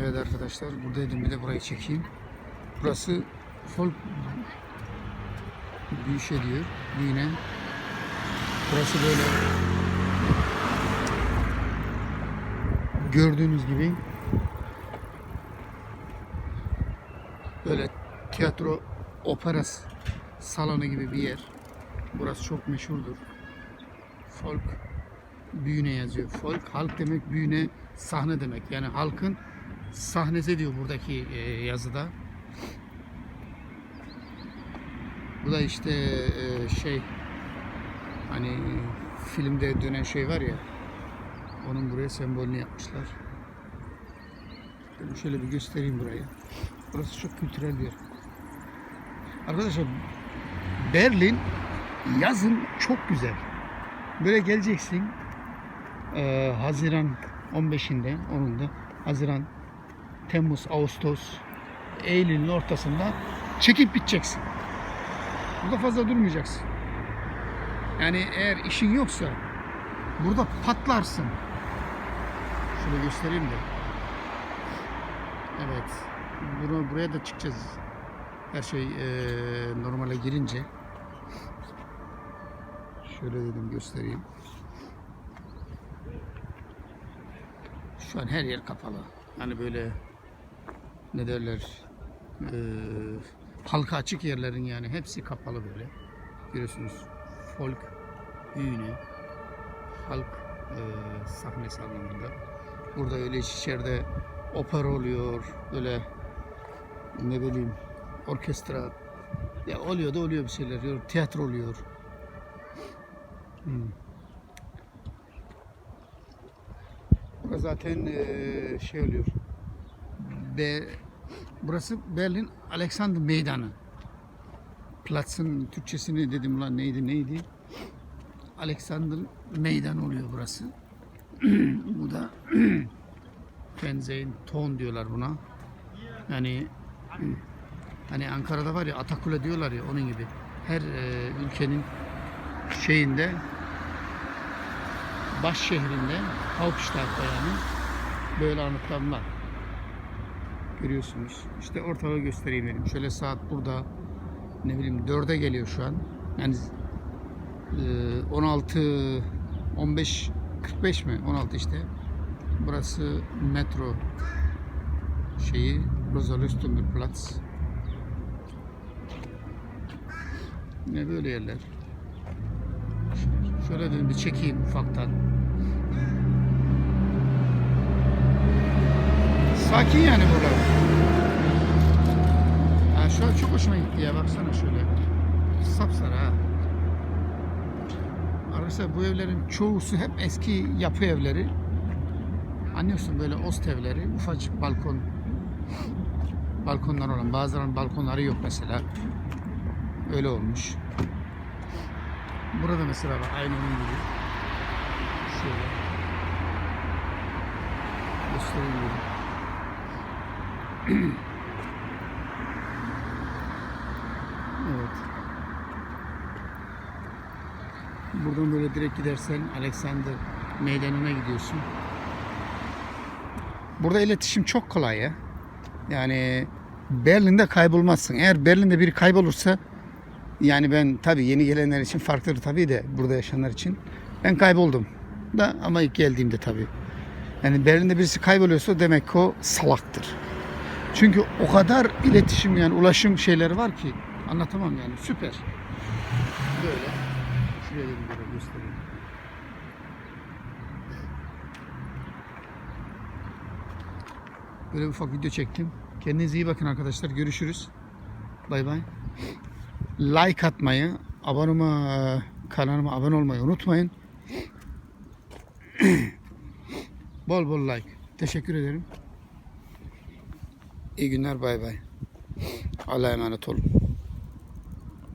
Evet arkadaşlar buradaydım bir de burayı çekeyim. Burası folk büyüşe diyor. Büyüne. Burası böyle gördüğünüz gibi böyle tiyatro opera salonu gibi bir yer. Burası çok meşhurdur. Folk büyüne yazıyor. Folk halk demek, büyüne sahne demek. Yani halkın sahnesi diyor buradaki e, yazıda. Bu da işte e, şey hani filmde dönen şey var ya onun buraya sembolünü yapmışlar. Şöyle bir göstereyim burayı. Burası çok kültürel bir yer. Arkadaşlar Berlin yazın çok güzel. Böyle geleceksin e, Haziran 15'inde, onun da Haziran, Temmuz, Ağustos, Eylül'ün ortasında çekip biteceksin. Burada fazla durmayacaksın. Yani eğer işin yoksa burada patlarsın. Şöyle göstereyim de. Evet. Bunu, buraya da çıkacağız. Her şey eee, normale girince. Şöyle dedim göstereyim. Şu an her yer kapalı. Hani böyle ne derler eee halka açık yerlerin yani hepsi kapalı böyle. Görüyorsunuz folk büyüne halk eee sahnesi anlamında. Burada öyle içeride opera oluyor böyle ne bileyim orkestra ya oluyor da oluyor bir şeyler oluyor. Tiyatro oluyor. Hmm. Zaten eee, şey oluyor. Be, burası Berlin Alexander Meydanı. Platz'ın Türkçesini dedim lan neydi neydi? Alexander Meydan oluyor burası. Bu da Fernsehen Ton diyorlar buna. Yani hani Ankara'da var ya Atakule diyorlar ya onun gibi. Her e, ülkenin şeyinde baş şehrinde Hauptstadt'ta yani böyle anıtlar var. Görüyorsunuz. İşte ortalığı göstereyim dedim. Şöyle saat burada ne bileyim 4'e geliyor şu an. Yani e, 16 15 45 mi? 16 işte. Burası metro şeyi Rosa Luxemburgplatz. Ne böyle yerler. Şöyle dedim bir çekeyim ufaktan. Sakin yani burada. Ha, şu an çok hoşuma gitti ya baksana şöyle. Sapsarı ha. Arkadaşlar bu evlerin çoğusu hep eski yapı evleri. Anlıyorsun böyle ost evleri, ufacık balkon balkonlar olan. Bazılarının balkonları yok mesela. Öyle olmuş. Burada mesela bak aynı onun gibi. Şöyle. Göstereyim. Evet. Buradan böyle direkt gidersen Alexander Meydanı'na gidiyorsun. Burada iletişim çok kolay ya. Yani Berlin'de kaybolmazsın. Eğer Berlin'de biri kaybolursa yani ben tabii yeni gelenler için farklıdır tabii de burada yaşayanlar için. Ben kayboldum da ama ilk geldiğimde tabii. Yani Berlin'de birisi kayboluyorsa demek ki o salaktır. Çünkü o kadar iletişim yani ulaşım şeyleri var ki anlatamam yani süper. Böyle. Şuraya dedim böyle göstereyim. Böyle bir ufak video çektim. Kendinize iyi bakın arkadaşlar. Görüşürüz. Bay bay. Like atmayı, abonema, kanalıma abone olmayı unutmayın. bol bol like. Teşekkür ederim. İyi günler. Bay bay. Allah'a emanet olun.